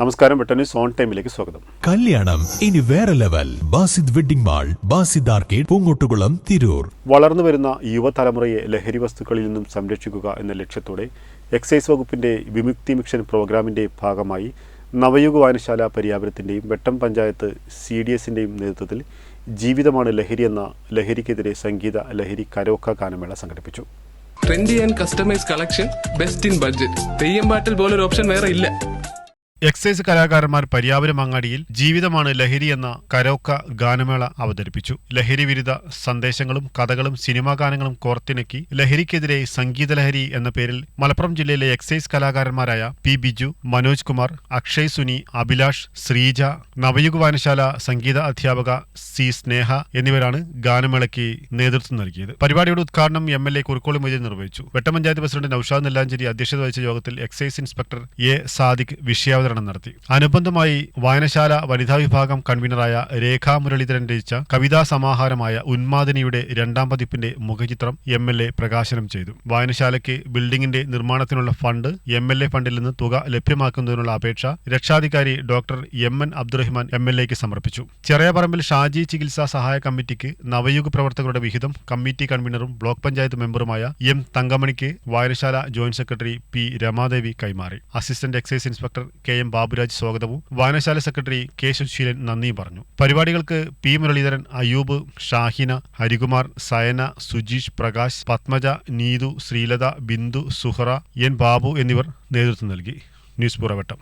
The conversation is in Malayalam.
നമസ്കാരം വെട്ടന്യൂസ് സോൺ ടൈമിലേക്ക് സ്വാഗതം. കല്യാണം ഇനി വേറെ level. Basid wedding mall Basid arcade Poongottukulam Tirur. വളർന്നു വരുന്ന യുവതലമുറയെ ലഹരി വസ്തുക്കളിൽ നിന്നും സംരക്ഷിക്കുക എന്ന ലക്ഷ്യത്തോടെ എക്സൈസ് വകുപ്പിന്റെ വിമുക്തി മിഷൻ പ്രോഗ്രാമിന്റെ ഭാഗമായി നവയുഗ വായനശാല പര്യാപനത്തിന്റെയും വെട്ടം പഞ്ചായത്ത് സി ഡി എസിന്റെയും നേതൃത്വത്തിൽ ജീവിതമാണ് ലഹരി എന്ന ലഹരിക്കെതിരെ സംഗീത ലഹരി കരോക്ക ഗാനമേള സംഘടിപ്പിച്ചു. Trendy and customise collection best in budget theyyam പാട്ടിൽ പോലൊരു ഓപ്ഷൻ വേറെ ഇല്ല. എക്സൈസ് കലാകാരന്മാർ പര്യാവരം അങ്ങാടിയിൽ ജീവിതമാണ് ലഹരി എന്ന കരോക്ക ഗാനമേള അവതരിപ്പിച്ചു. ലഹരി വിരുദ്ധ സന്ദേശങ്ങളും കഥകളും സിനിമാ ഗാനങ്ങളും കോർത്തിണക്കി ലഹരിക്കെതിരെ സംഗീത ലഹരി എന്ന പേരിൽ മലപ്പുറം ജില്ലയിലെ എക്സൈസ് കലാകാരന്മാരായ പി ബിജു മനോജ് കുമാർ അക്ഷയ് സുനി അഭിലാഷ് ശ്രീജ നവയുഗ വായനശാല സംഗീത അധ്യാപക സി സ്നേഹ എന്നിവരാണ് ഗാനമേളയ്ക്ക് നേതൃത്വം നൽകിയത്. പരിപാടിയുടെ ഉദ്ഘാടനം M L A Kurukkoli Moideen നിർവഹിച്ചു. വെട്ടപഞ്ചായത്ത് പ്രസിഡന്റ് നൌഷാദ് നെല്ലാഞ്ചേരി അധ്യക്ഷത വഹിച്ച യോഗത്തിൽ എക്സൈസ് ഇൻസ്പെക്ടർ എ സാദിഖ് വിഷയാവതരണം നടത്തി. അനുബന്ധമായി വായനശാല വനിതാ വിഭാഗം കൺവീനറായ രേഖാ മുരളീധരൻ രചിച്ച കവിതാ സമാഹാരമായ ഉന്മാദിനിയുടെ രണ്ടാം പതിപ്പിന്റെ മുഖചിത്രം എം എൽ എ പ്രകാശനം ചെയ്തു. വായനശാലയ്ക്ക് ബിൽഡിംഗിന്റെ നിർമ്മാണത്തിനുള്ള ഫണ്ട് എം എൽ എ ഫണ്ടിൽ നിന്ന് തുക ലഭ്യമാക്കുന്നതിനുള്ള അപേക്ഷ രക്ഷാധികാരി doctor M N Abdurahman M L എക്ക് സമർപ്പിച്ചു. ചെറിയപറമ്പിൽ ഷാജി ചികിത്സാ സഹായ കമ്മിറ്റിക്ക് നവയുഗ പ്രവർത്തകരുടെ വിഹിതം കമ്മിറ്റി കൺവീനറും ബ്ലോക്ക് പഞ്ചായത്ത് മെമ്പറുമായ എം തങ്കമണിക്ക് വായനശാല ജോയിന്റ് സെക്രട്ടറി പി രമാദേവി കൈമാറി. Assistant excise inspector K M Baburaj സ്വാഗതവും. വായനശാല സെക്രട്ടറി കെ സുശീലൻ നന്ദിയും പറഞ്ഞു. പരിപാടികൾക്ക് പി മുരളീധരൻ അയൂബ് ഷാഹിന ഹരികുമാർ സയന സുജീഷ് പ്രകാശ് പത്മജ നീതു ശ്രീലത ബിന്ദു സുഹറ എൻ ബാബു എന്നിവർ നേതൃത്വം നൽകി. ന്യൂസ് പുറവട്ടം